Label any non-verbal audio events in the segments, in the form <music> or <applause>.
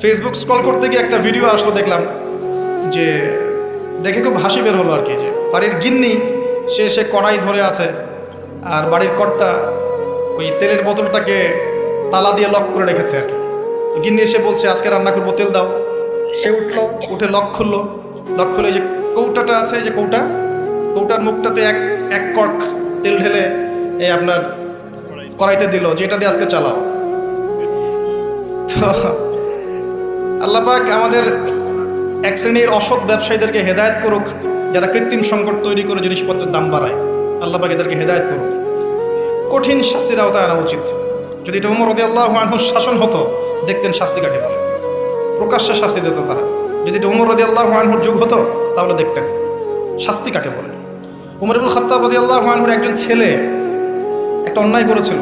Facebook scroll করতে গিয়ে একটা ভিডিও আসলো, দেখলাম যে দেখে খুব হাসি বের হলো আর কি, যে বাড়ির গিন্নি, সে সে কড়াই ধরে আছে আর বাড়ির কর্তা ওই তেলের বোতলটাকে তালা দিয়ে লক করে রেখেছে আর কি। গিন্নি এসে বলছে, আজকে রান্না করব, তেল দাও। সে উঠল, উঠে লক খুললো। লক খুলে যে কৌটাটা আছে যে কৌটা, কৌটার মুখটাতে এক এক কর্ক তেল ঢেলে এই আপনার কড়াইতে দিল, যেটা দিয়ে আজকে চালাও। তো আল্লাপাক আমাদের এক শ্রেণির অসৎ ব্যবসায়ীদেরকে হেদায়ত করুক, যারা কৃত্রিম সংকট তৈরি করে জিনিসপত্রের দাম বাড়ায়। আল্লাপাক এদেরকে হেদায়ত করুক। কঠিন শাস্তির আওতায় আনা উচিত। যদি এটা উমর রদি আল্লাহ আনহুর শাসন হতো, দেখতেন শাস্তি কাকে বলে প্রকাশ্যে শাস্তি দিত তারা। যদি এটা উমর রদি আল্লাহ আনহুর যুগ হতো, তাহলে দেখতেন। শাস্তি কাকে বলে? উমর ইবুল খত্তাব রদি আল্লাহ আনহুর একজন ছেলে একটা অন্যায় করেছিল।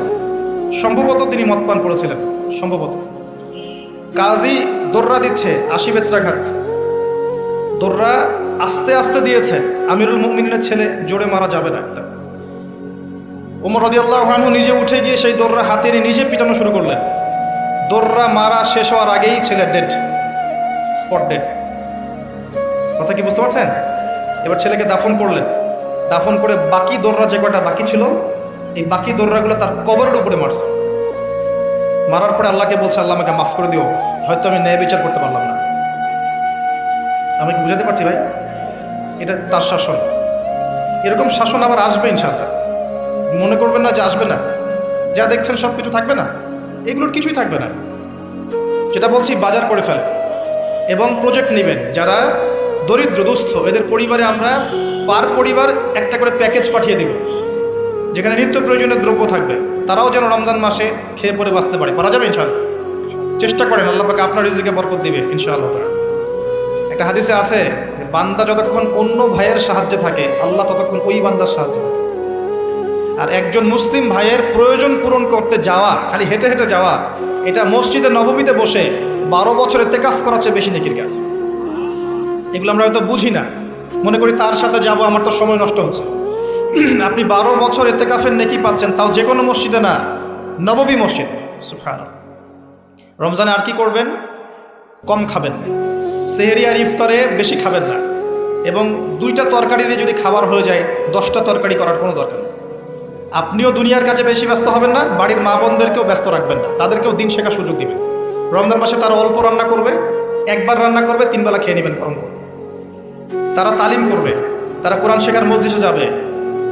সম্ভবত তিনি মদ পান করেছিলেন। সম্ভবত। কাজী দোররা দিচ্ছে আশি বেত্রাঘাত দোররা আস্তে আস্তে দিয়েছে, আমিরুল মুমিনের ছেলে জোরে মারা যাবে না একদম। ওমর রদিয়াল্লাহ আনহু নিজে উঠে গিয়ে সেই দোররা হাতে নিয়ে নিজে পিটানো শুরু করলেন। দোররা মারা শেষ হওয়ার আগেই ছেলে ডেড স্পট ডেড কথা কি বুঝতে পারছেন? এবার ছেলেকে দাফন করলেন। দাফন করে বাকি দোররা যে কয়টা বাকি ছিল, এই বাকি দোররাগুলো তার কবরের উপরে মারছে। মারার পরে আল্লাহকে বলছে, আল্লাহ আমাকে মাফ করে দিও। হয়তো আমি ন্যায় বিচার করতে পারলাম না। আমি কি বুঝাতে পারছি ভাই? এটা তার শাসন। এরকম শাসন আবার আসবে ইনশাল্লাহ মনে করবেন না যে আসবে না। যা দেখছেন সব কিছু থাকবে না। এগুলোর কিছুই থাকবে না। যেটা বলছি, বাজার করে ফেলে এবং প্রজেক্ট নেবেন। যারা দরিদ্র, দুস্থ, এদের পরিবারে আমরা পার পরিবার একটা করে প্যাকেজ পাঠিয়ে দেব। যেখানে নিত্য প্রয়োজনীয় দ্রব্য থাকবে। তারাও যেন রমজান মাসে খেয়ে পরে বাঁচতে পারে। পারা যাবে ইনশাল্লাহ চেষ্টা করেন, আল্লাহ পাকে আপনার রিজিকে বরকত দিবে, ইনশাআল্লাহ একটা হাদিসে আছে বান্দা যতক্ষণ অন্য ভাইয়ের সাহায্যে থাকে, আল্লাহ ততক্ষণ ওই বান্দার সাহায্যে আর একজন মুসলিম ভাইয়ের প্রয়োজন পূরণ করতে যাওয়া, খালি হেঁটে হেঁটে যাওয়া, এটা মসজিদে নবমীতে বসে বারো বছরের তেকাফ করার চেয়ে বেশি নেকির কাজ। এগুলো আমরা হয়তো বুঝি না। মনে করি তার সাথে যাব, আমার তো সময় নষ্ট হচ্ছে। <clears throat> আপনি বারো বছর এতেকাফের নেকি পাচ্ছেন, তাও যে কোনো মসজিদে না নববী মসজিদ। সুফান রমজানে আর কি করবেন? কম খাবেন। সেহেরি আর ইফতারে বেশি খাবেন না। এবং দুইটা তরকারি দিয়ে যদি খাবার হয়ে যায়, দশটা তরকারি করার কোনো দরকার নেই। আপনিও দুনিয়ার কাছে বেশি ব্যস্ত হবেন না, বাড়ির মা বোনদেরকেও ব্যস্ত রাখবেন না। তাদেরকেও দিন শেখার সুযোগ দিবেন। রমজান মাসে তারা অল্প রান্না করবে, একবার রান্না করবে তিনবেলা খেয়ে নেবেন গরম করে তারা তালিম করবে, তারা কোরআন শেখার মসজিদে যাবে,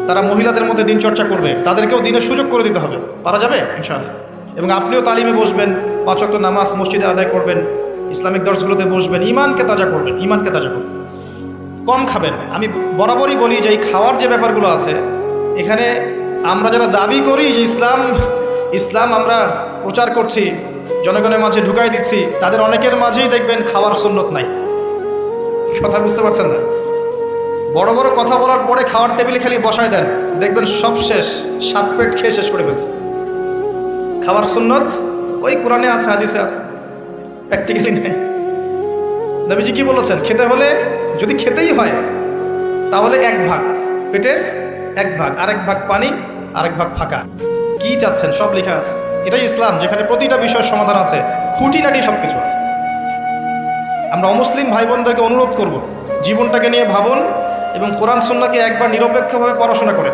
তারা মহিলাদের মধ্যে দিন চর্চা করবে, তাদেরকেও দিনের সুযোগ করে দিতে হবে। পারা যাবে? ইনশাআল্লাহ। এবং আপনিও তালিমে বসবেন পাঁচক্ত নামাজ মসজিদে আদায় করবেন, ইসলামিক দর্শগুলোতে বসবেন ইমানকে তাজা করবেন ইমানকে তাজা করবেন। কম খাবেন। আমি বরাবরই বলি যে এই খাওয়ার যে ব্যাপারগুলো আছে, এখানে আমরা যারা দাবি করি যে ইসলাম ইসলাম আমরা প্রচার করছি, জনগণের মাঝে ঢুকাই দিচ্ছি, তাদের অনেকের মাঝেই দেখবেন খাওয়ার সুন্নত নাই। কথা বুঝতে পারছেন না? বড় বড় কথা বলার পরে খাওয়ার টেবিলে খালি বসায় দেন, দেখবেন সব শেষ, সাত পেট খেয়ে শেষ করে ফেলছে। খাওয়ার সুন্নত ওই কোরআনে আছে, হাদিসে আছে। প্র্যাকটিক্যালি নেই। নবীজি কি বলেছেন? খেতে হলে যদি খেতেই হয়, তাহলে এক ভাগ। পেটের এক ভাগ, আরেক ভাগ পানি, আরেক ভাগ ফাঁকা। কি চাচ্ছেন? সব লেখা আছে। এটাই ইসলাম, যেখানে প্রতিটা বিষয়ের সমাধান আছে। খুঁটিনাটি সব কিছু আছে। আমরা অমুসলিম ভাই বোনদেরকে অনুরোধ করব, জীবনটাকে নিয়ে ভাবুন এবং কোরআন সুন্নাকে একবার নিরপেক্ষভাবে পড়াশোনা করেন।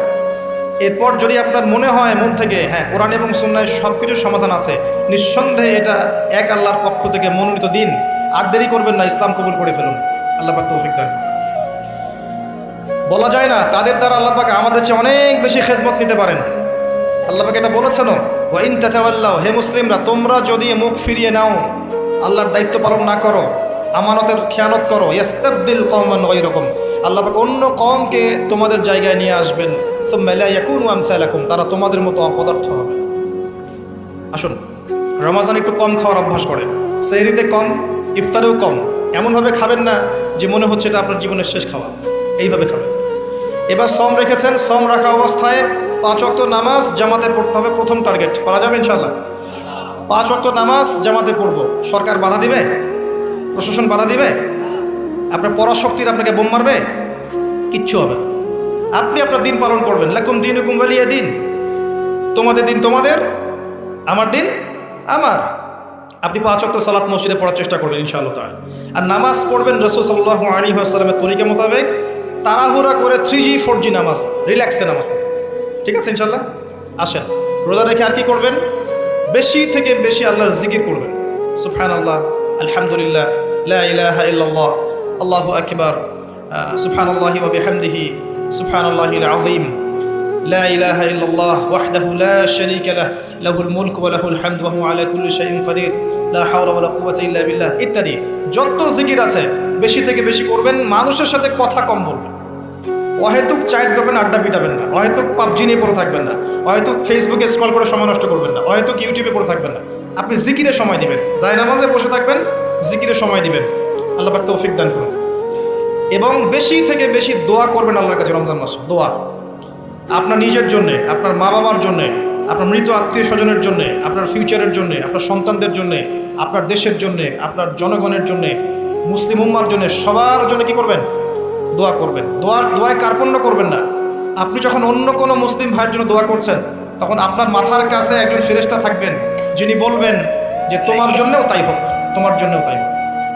এরপর যদি আপনার মনে হয় মন থেকে হ্যাঁ কোরআন এবং সুন্নায় সব কিছুর সমাধান আছে, নিঃসন্দেহে এটা এক আল্লাহর পক্ষ থেকে মনোনীত দিন। আর দেরি করবেন না, ইসলাম কবুল করে ফেলুন। আল্লাহ তৌফিক বলা যায় না, তাদের দ্বারা আল্লাহ আমাদের চেয়ে অনেক বেশি খেদমত নিতে পারেন। আল্লাহ এটা বলেছেন ওয়াইন হে মুসলিমরা, তোমরা যদি মুখ ফিরিয়ে নাও, আল্লাহর দায়িত্ব পালন না করো, আমানতের খেয়ানত করো ইস্তাবদিল কওমান গায়রাকুম। আল্লাহ অন্য কমকে তোমাদের জায়গায় নিয়ে আসবেন। তারা তোমাদের মতো অপদার্থ হবে। আসুন, রমাজান একটু কম খাওয়ার অভ্যাস করেন। সেহরিতে কম, ইফতারেও কম। এমনভাবে খাবেন না যে মনে হচ্ছে এটা আপনার জীবনের শেষ খাওয়া এইভাবে খাবেন। এবার সম রেখেছেন, সম রাখা অবস্থায় পাঁচ অক্ত নামাজ জামাতে পড়তে হবে প্রথম টার্গেট। করা যাবে ইনশাল্লাহ পাঁচ অক্ত নামাজ জামাতে পড়ব। সরকার বাধা দিবে? প্রশাসন বাধা দিবে? আপনার পরাশক্তির আপনাকে বোম মারবে? কিচ্ছু হবে। আপনি আপনার দিন পালন করবেন। লাকুম দিন হুকুম বালিয়া দিন। তোমাদের দিন তোমাদের, আমার দিন আমার। আপনি পাঁচ অক্ট সালাত মসজিদে পড়ার চেষ্টা করবেন ইনশাআল্লাহ তাআলা। আর নামাজ পড়বেন রসুল সাল্লাহ আলী আসসালামের তরিকা মোতাবেক। তাড়াহুড়া করে থ্রি জি, ফোর জি নামাজ, রিল্যাক্সে নামাজ ঠিক আছে ইনশাল্লাহ আসেন। রোজা রেখে আর কি করবেন? বেশি থেকে বেশি আল্লাহর জিকির করবেন। সুফহান আল্লাহ আলহামদুলিল্লাহ ইলাহা ইল্লাল্লাহ। আল্লাহ আকবর سبحان الله وبحمده سبحان الله العظيم لا إله إلا الله وحده لا شريك له له الملك وله الحمد وهو على كل شيء قدير لا حول ولا قوة إلا بالله ইত্যাদি। যত জিকির আছে, বেশি থেকে বেশি করবেন, মানুষের সাথে কথা কম বলবেন। অহেতুক চায়ের দোকানে আড্ডা পিটাবেন না, অহেতুক পাবজি নিয়ে পড়ে থাকবেন না, অহেতুক ফেসবুকে স্ক্রল করে সময় নষ্ট করবেন না, অহেতুক ইউটিউবে পড়ে থাকবেন না। আপনি জিকিরে সময় দিবেন যায় নামাজে বসে থাকবেন, জিকিরে সময় দিবেন। আল্লাহ পাক তৌফিক দান করুন। এবং বেশি থেকে বেশি দোয়া করবেন আল্লাহর কাছে রমজান মাসে। দোয়া। আপনার নিজের জন্যে, আপনার মা বাবার জন্যে, আপনার মৃত আত্মীয় স্বজনের জন্যে, আপনার ফিউচারের জন্যে, আপনার সন্তানদের জন্যে, আপনার দেশের জন্যে, আপনার জনগণের জন্যে, মুসলিম উম্মার জন্য, সবার জন্য কি করবেন? দোয়া করবেন। দোয়ার, দোয়ায় কার্পণ্য করবেন না। আপনি যখন অন্য কোনো মুসলিম ভাইয়ের জন্য দোয়া করছেন, তখন আপনার মাথার কাছে একজন ফেরেশতা থাকবেন, যিনি বলবেন যে, তোমার জন্যও তাই হোক, তোমার জন্যও তাই হোক।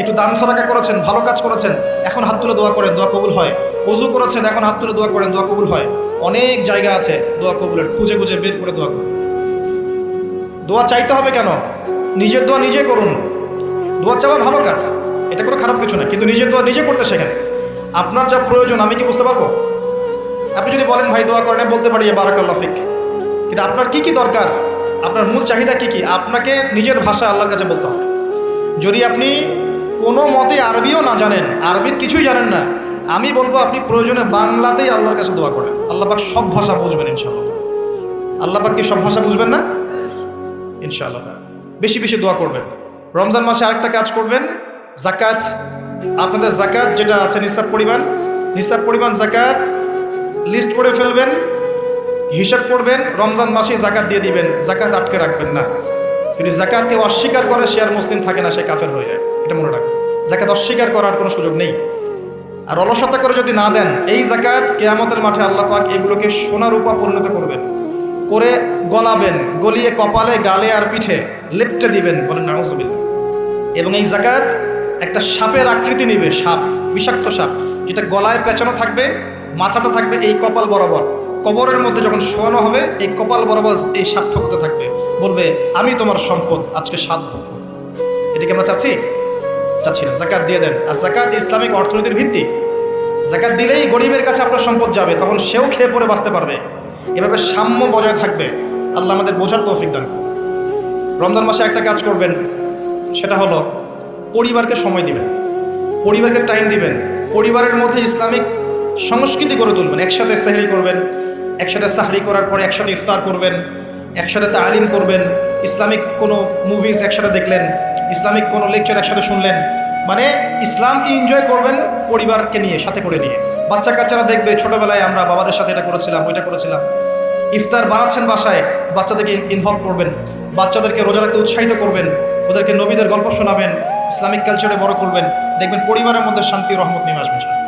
একটু দান সরাকা করেছেন, ভালো কাজ করেছেন, এখন হাত তুলে দোয়া করেন, দোয়া কবুল হয়। অজু করেছেন, এখন হাত তুলে দোয়া করেন, দোয়া কবুল হয়। অনেক জায়গা আছে, দোয়া কবুলের, খুঁজে খুঁজে বের করে দোয়া করুন। দোয়া চাইতে হবে কেন? নিজের দোয়া নিজে করুন। দোয়া চাওয়া ভালো কাজ, এটা কোনো খারাপ কিছু না, কিন্তু নিজের দোয়া নিজে করতে শেখেন। আপনার যা প্রয়োজন, আমি কি বুঝতে পারব? আপনি যদি বলেন, ভাই, দোয়া করেন বলতে পারি বারাকাল্লাহ ফিক। কিন্তু আপনার কি কি দরকার? আপনার মূল চাহিদা কি কি? আপনাকে নিজের ভাষা আল্লাহর কাছে বলতে হবে। যদি আপনি কোনো মতে আরবিও না জানেন। আরবির কিছুই জানেন না। আমি বলব আপনি প্রয়োজনে বাংলাতেই আল্লাহর কাছে দোয়া করেন। আল্লাহ পাক সব ভাষা বুঝবেন ইনশাআল্লাহ। আল্লাহ পাক কি সব ভাষা বুঝবেন না? ইনশাআল্লাহ। বেশি বেশি দোয়া করবেন। রমজান মাসে আরেকটা কাজ করবেন। জাকাত আপনাদের জাকাত যেটা আছে, নিসাব পরিমাণ। নিসাব পরিমাণ জাকাত লিস্ট করে ফেলবেন, হিসাব করবেন, রমজান মাসে জাকাত দিয়ে দিবেন। জাকাত আটকে রাখবেন না। যদি জাকাতকে অস্বীকার করে সে আর মুসলিম থাকে না, সে কাফের হয়ে যায়। এটা মনে রাখবেন জাকাত অস্বীকার করার কোনো সুযোগ নেই। আর অলসতা করে যদি না দেন, এই জাকাত কেয়ামতের মাঠে আল্লাহ পাক এগুলোকে সোনার উপা পরিণত করবেন। করে গলাবেন, গলিয়ে কপালে, গালে আর পিঠে লেপটে দিবেন বলেন নাউজুবিল্লাহ। এবং এই জাকাত একটা সাপের আকৃতি নিবে, সাপ, বিষাক্ত সাপ, যেটা গলায় পেঁচানো থাকবে, মাথাটা থাকবে এই কপাল বরাবর। কবরের মধ্যে যখন শোয়ানো হবে, এই কপাল বরাবর এই সাপ ঠকতে থাকবে। বলবে, আমি তোমার সম্পদ আজকে সাত ভোগ করব। এটাকে আমরা চাচ্ছি চাচ্ছি না, জাকাত দিয়ে দেন। আর জাকাত ইসলামিক অর্থনীতির ভিত্তি। জাকাত দিলেই গরিবের কাছে আপনার সম্পদ যাবে, তখন সেও খেয়ে পরে বাঁচতে পারবে। এভাবে সাম্য বজায় থাকবে। আল্লাহ আমাদের বোঝার তৌফিক দান। রমজান মাসে একটা কাজ করবেন, সেটা হলো পরিবারকে সময় দিবেন, পরিবারকে টাইম দিবেন, পরিবারের মধ্যে ইসলামিক সংস্কৃতি গড়ে তুলবেন। একসাথে সাহরি করবেন, একসাথে সাহরি করার পরে একসাথে ইফতার করবেন একসাথে তালিম করবেন, ইসলামিক কোনো মুভিজ একসাথে দেখলেন, ইসলামিক কোনো লেকচার একসাথে শুনলেন মানে ইসলামকে এনজয় করবেন পরিবারকে নিয়ে, সাথে করে নিয়ে। বাচ্চা কাচ্চারা দেখবে, ছোটবেলায় আমরা বাবাদের সাথে এটা করেছিলাম, ওইটা করেছিলাম। ইফতার বানাচ্ছেন বাসায়, বাচ্চাদেরকে ইনভলভ করবেন, বাচ্চাদেরকে রোজা রাখতে উৎসাহিত করবেন, ওদেরকে নবীদের গল্প শোনাবেন, ইসলামিক কালচারে বড় করবেন, দেখবেন পরিবারের মধ্যে শান্তি, রহমত নেমে আসবে, ইনশাআল্লাহ।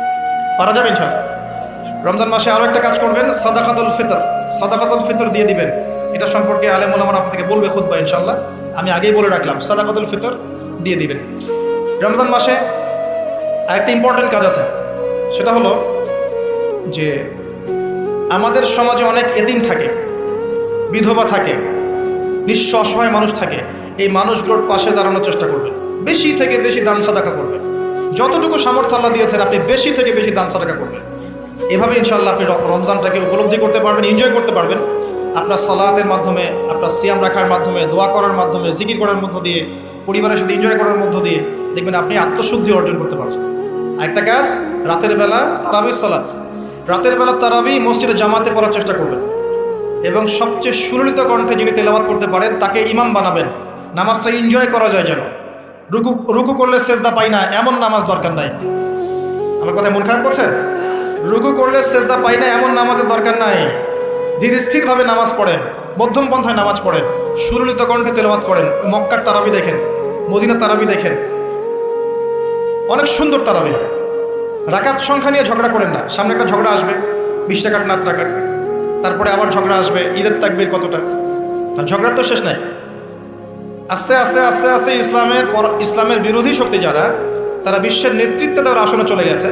পারা যাবে, ইনশাআল্লাহ? রমজান মাসে আরও একটা কাজ করবেন, সাদাকাতুল ফিতর। সাদাকাতুল ফিতর দিয়ে দিবেন। এটা সম্পর্কে আলেম ওলামার আপনাকে বলবে খুদ্া ইনশাল্লাহ আমি আগেই বলে রাখলাম, সাদাকাতুল ফিতর দিয়ে দিবেন। রমজান মাসে আরেকটা ইম্পর্টেন্ট কাজ আছে। সেটা হলো যে আমাদের সমাজে অনেক এদিন থাকে, বিধবা থাকে, নিঃস্ব অসহায় মানুষ থাকে, এই মানুষগুলোর পাশে দাঁড়ানোর চেষ্টা করবেন বেশি থেকে বেশি দান সাদাকা করবেন যতটুকু সামর্থ্য আল্লাহ দিয়েছেন, আপনি বেশি থেকে বেশি দান সাদাকা করবেন। এভাবে ইনশাল্লাহ আপনি রমজানটাকে উপলব্ধি করতে পারবেন এনজয় করতে পারবেন। আপনার সালাতের মাধ্যমে, আপনার সিয়াম রাখার মাধ্যমে, দোয়া করার মাধ্যমে, জিকির করার মধ্য দিয়ে, পরিবারের সাথে এনজয় করার মধ্য দিয়ে দেখবেন আপনি আত্মশুদ্ধি অর্জন করতে পারছেন। একটা কাজ, রাতের বেলা তারাবি সালাত। রাতের বেলা তারাবি মসজিদে জামাতে পড়ার চেষ্টা করবেন। এবং সবচেয়ে সুললিত কণ্ঠে যিনি তেলাবাত করতে পারেন, তাকে ইমাম বানাবেন। নামাজটা এনজয় করা যায় যেন। রুকু রুকু করলে সেজদা পাই না, এমন নামাজ দরকার নাই। আমার কথা মন খারাপ করছেন? রুকু করলে সেজদা পাই না, এমন নামাজের দরকার নাই। ধীর স্থিরভাবে নামাজ পড়েন, মধ্যম পন্থায় নামাজ পড়েন সুরলিত কণ্ঠে তেলাওয়াত করেন, মক্কার তারাবি দেখেন মদিনা তারাবি দেখেন। অনেক সুন্দর তারাবি। রাকাত সংখ্যা নিয়ে ঝগড়া করেন না, সামনে একটা ঝগড়া আসবে, বিশ টাকার নাত রাকাত তারপরে আবার ঝগড়া আসবে, ঈদের তাকবির কতটা? ঝগড়ার তো শেষ নাই। আস্তে আস্তে আস্তে আস্তে ইসলামের ইসলামের বিরোধী শক্তি যারা, তারা বিশ্বের নেতৃত্বে তারা আসনে চলে গেছে।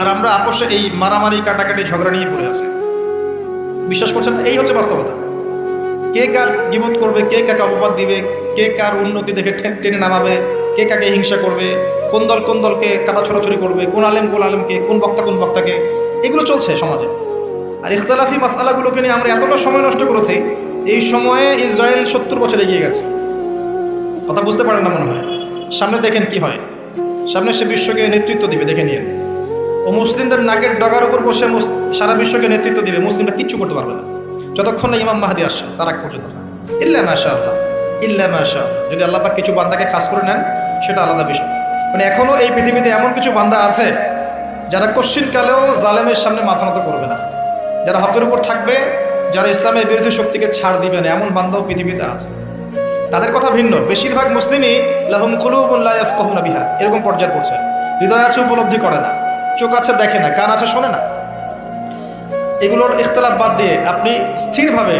আর আমরা আপোষে এই মারামারি, কাটাকাটি, ঝগড়া নিয়ে পড়ে আছি। বিশ্বাস করছেন এই হচ্ছে বাস্তবতা। কে কার গিবত করবে, কে কাকে অপবাদ দিবে, কে কার উন্নতি দেখে টেনে নামাবে, কে কাকে হিংসা করবে, কোন দল কোন দলকে কাটা ছড়াছড়ি করবে, কোন আলেম কোন আলেমকে, কোন বক্তা কোন বক্তাকে, এগুলো চলছে সমাজে। আর ইখতলাফি মাসালাগুলোকে নিয়ে আমরা এতটা সময় নষ্ট করেছি, এই সময়ে ইসরায়েল সত্তর বছর এগিয়ে গেছে। কথা বুঝতে পারেন না মনে হয়? সামনে দেখেন কি হয়। সামনে সে বিশ্বকে নেতৃত্ব দিবে, দেখে নিয়ে ও মুসলিমদের নাকের ডগার উপর বসে সারা বিশ্বকে নেতৃত্ব দিবে, মুসলিমরা কিচ্ছু করতে পারবে না। যতক্ষণ না ইমাম মাহাদি আসছেন তার আগ পর্যন্ত। ইল্লা মাশা আল্লাহ ইল্লা মাশা যদি আল্লাহ পাক কিছু বান্দাকে খাস করে নেন, সেটা আলাদা বিষয়। মানে এখনও এই পৃথিবীতে এমন কিছু বান্দা আছে, যারা কশ্চিন কালেও জালেমের সামনে মাথা নত করবে না। যারা হকের উপর থাকবে, যারা ইসলামের বিরোধী শক্তিকে ছাড় দিবে না, এমন বান্দাও পৃথিবীতে আছে। তাদের কথা ভিন্ন। বেশিরভাগ মুসলিমই লাহুম কুলুবুল্লাহ বিহা, এরকম পর্যায়ে পড়ছে। হৃদয় আছে উপলব্ধি করে না। চোখ আছে দেখে না, কান আছে শোনে না। এগুলোর ইখতলাফ বাদ দিয়ে আপনি স্থিরভাবে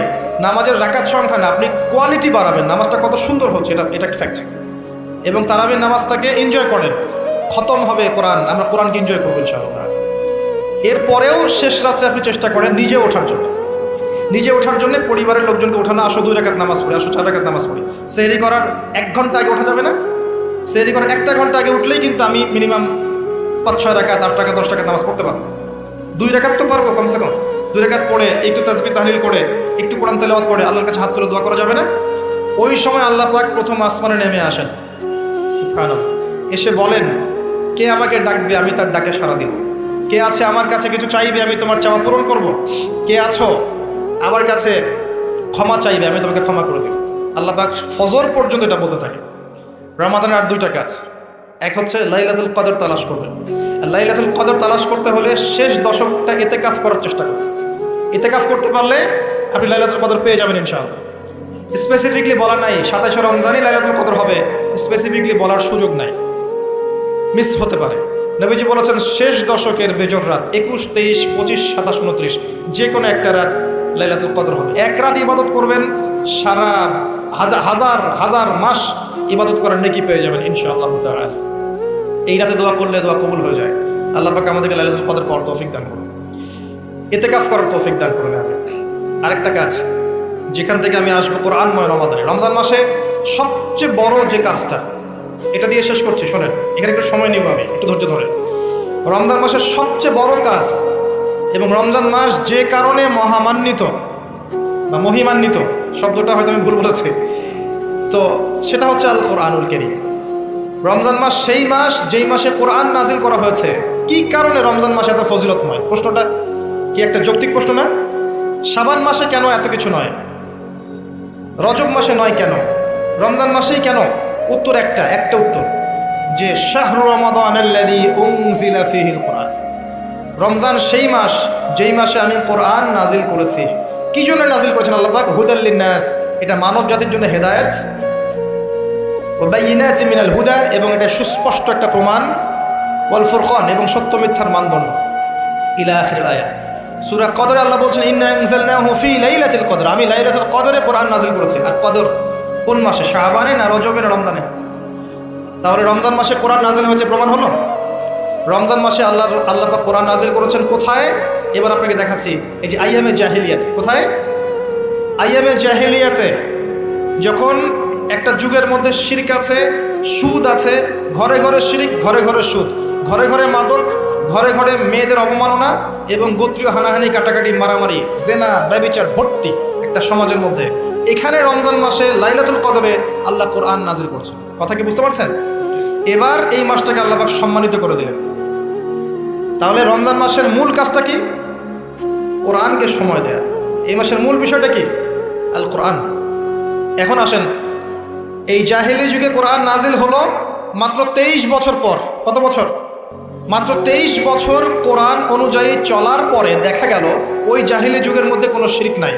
নামাজের রাকাত সংখ্যা না, আপনি কোয়ালিটি বাড়াবেন। নামাজটা কত সুন্দর হচ্ছে, এটা এটা ফ্যাক্ট এবং তারাবির নামাজটাকে এনজয় করেন। খতম হবে কোরআন, আমরা কোরআনকে এনজয় করব ইনশাআল্লাহ। এরপরেও শেষ রাত্রে আপনি চেষ্টা করেন নিজে ওঠার জন্য। নিজে ওঠার জন্য পরিবারের লোকজনকে ওঠানো, আসো দুই রাকাত নামাজ পড়ি, আসো চার রাকাত নামাজ পড়ি। সেহরি করার এক ঘণ্টা আগে ওঠা যাবে না? সেহরি করার একটা ঘণ্টা আগে উঠলেই কিন্তু আমি মিনিমাম পাঁচ, ছয় রাকাত, আট টাকা দশ টাকা নামাজ পড়তে পারব। দুই রেখাত তো পারব, কমসে কম। দুই রেখাত পড়ে, একটু তাসবি তাহলিল করে একটু কোরআন তেলাওয়াত করে আল্লাহর কাছে হাত তুলে দোয়া করা যাবে না? ওই সময় আল্লাহ পাক প্রথম আসমানে নেমে আসেন। এসে বলেন, কে আমাকে ডাকবে? আমি তার ডাকে সারা দিব। কে আছে আমার কাছে কিছু চাইবে? আমি তোমার চাওয়া পূরণ করব। কে আছো? আমার কাছে ক্ষমা চাইবে, আমি তোমাকে ক্ষমা করে দেব। আল্লাহ পাক ফজর পর্যন্ত এটা বলতে থাকে। রমাদানের আর দুইটা কাজ। এক হচ্ছে লাইলাতুল কদর তালাশ করবেন আর লাইলাতুল কদর তালাশ করতে হলে শেষ দশকটা এতেকাফ করার চেষ্টা করবেন এতেকাফ করতে পারলে আপনি লাইলাতুল কদর পেয়ে যাবেন ইনশাআল্লাহ। স্পেসিফিকলি বলা নাই সাতাশে রমজানই লাইলাতুল কদর হবে স্পেসিফিকলি বলার সুযোগ নাই। মিস হতে পারে। নবীজি বলেছেন, শেষ দশকের বেজর রাত একুশ, তেইশ, পঁচিশ, সাতাশ, উনত্রিশ যে কোনো একটা রাত লাইলাতুল কদর হবে। এক রাত ইবাদত করবেন, সারা হাজার হাজার হাজার মাস ইবাদত করার নেকি পেয়ে যাবেন ইনশাআল্লাহ তাআলা। এই রাতে দোয়া করলে দোয়া কবুল হয়ে যায়। আল্লাহ পাক আমাদেরকে লাইলাতুল কদর পাওয়ার তৌফিক দান করুন। ইতেকাফ করার তৌফিক দান করুন আমি আরেকটা কাজ, যেখান থেকে আমি আসব কোরআনময় রমাদানে। রমজান মাসে সবচেয়ে বড় যে কাজটা, এটা দিয়ে শেষ করছি, শোনেন। এখানে একটু সময় নিব আমি, একটু ধৈর্য ধরে রমজান মাসের সবচেয়ে বড় কাজ এবং রমজান মাস যে কারণে মহামান্বিত বা মহিমান্বিত, শব্দটা হয়তো আমি ভুল বলেছি। তো সেটা হচ্ছে আল কোরআনুল কেরিম। রমজান মাস সেই মাস যেই মাসে কোরআন নাজিল করা হয়েছে। কি কারণে রমজান মাসে এত ফজিলতময়? প্রশ্নটা কি একটা যৌক্তিক প্রশ্ন না? সাবান মাসে কেন এত কিছু নয়? রজব মাসে নয় কেন? রমজান মাসেই কেন? উত্তর একটা একটা উত্তর। যে রমজান সেই মাস যেই মাসে আমি কোরআন নাজিল করেছি। কি জন্য নাজিল করেছেন আল্লাহ হুদাল্লিন এটা মানব জাতির জন্য হেদায়েত। ও বাইয়িনাতি মিনাল হুদা এবং এটা সুস্পষ্ট একটা প্রমাণ। ওয়াল ফুরকান এবং সত্য মিথ্যার মানদণ্ড। ইলা আখির আয়াত সূরা কদর আল্লাহ বলছেন, ইন্না কদর। আমি লাইলাতুল কদরে কোরআন নাজিল করেছি। আর কদর কোন মাসে? শাহবানে না রজবে না রমজানে? তাহলে রমজান মাসে কোরআন নাজিল হয়েছে প্রমাণ হলো? রমজান মাসে আল্লাহ আল্লাহ কোরআন নাজিল করেছেন কোথায়? এবার আপনাকে দেখাচ্ছি, এই যে আইয়ামে জাহিলিয়াতে। কোথায়? আইয়ামে জাহিলিয়াতে। যখন একটা যুগের মধ্যে শিরিক আছে, সুদ আছে। ঘরে ঘরে শিরিক, ঘরে ঘরে সুদ। ঘরে ঘরে মাদক, ঘরে ঘরে মেয়েদের অবমাননা এবং গোত্রীয় হানাহানি, কাটাকাটি, মারামারি, জেনা, ব্যবিচার, ভর্তি একটা সমাজের মধ্যে। এখানে রমজান মাসে লাইলাতুল কদরে আল্লাহ কোরআন নাজির করছেন। কথা কি বুঝতে পারছেন? এবার এই মাসটাকে আল্লাহ সম্মানিত করে দিলেন। তাহলে রমজান মাসের মূল কাজটা কি? কোরআনকে সময় দেয়া। এই মাসের মূল বিষয়টা কি? আল কোরআন এখন আসেন এই জাহেলি যুগে কোরআন নাজিল হলো মাত্র তেইশ বছর পর। কত বছর? মাত্র তেইশ বছর কোরআন অনুযায়ী চলার পরে দেখা গেল ওই জাহিলি যুগের মধ্যে কোনো শিরিক নাই।